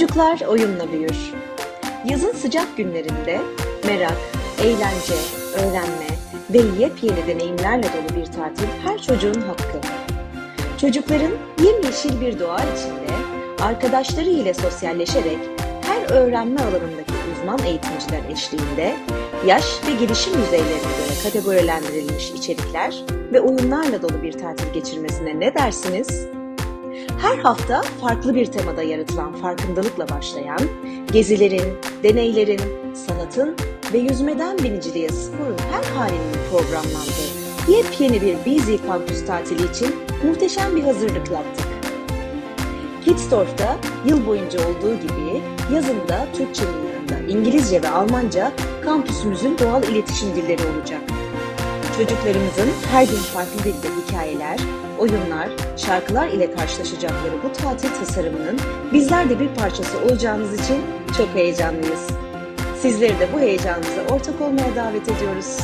Çocuklar oyunla büyür. Yazın sıcak günlerinde merak, eğlence, öğrenme ve yepyeni deneyimlerle dolu bir tatil her çocuğun hakkı. Çocukların yemyeşil bir doğa içinde arkadaşları ile sosyalleşerek her öğrenme alanındaki uzman eğitimciler eşliğinde yaş ve gelişim düzeylerine göre kategorilendirilmiş içerikler ve oyunlarla dolu bir tatil geçirmesine ne dersiniz? Her hafta farklı bir temada yaratılan farkındalıkla başlayan, gezilerin, deneylerin, sanatın ve yüzmeden biniciliğe sporun her halinin programlandığı yepyeni bir Busy Campus tatili için muhteşem bir hazırlık yaptık. Kidsdorf'ta yıl boyunca olduğu gibi yazın da Türkçenin yanında İngilizce ve Almanca kampüsümüzün doğal iletişim dilleri olacak. Çocuklarımızın her gün farklı dilde hikayeler, oyunlar, şarkılar ile karşılaşacakları bu tatil tasarımının bizler de bir parçası olacağınız için çok heyecanlıyız. Sizleri de bu heyecanımıza ortak olmaya davet ediyoruz.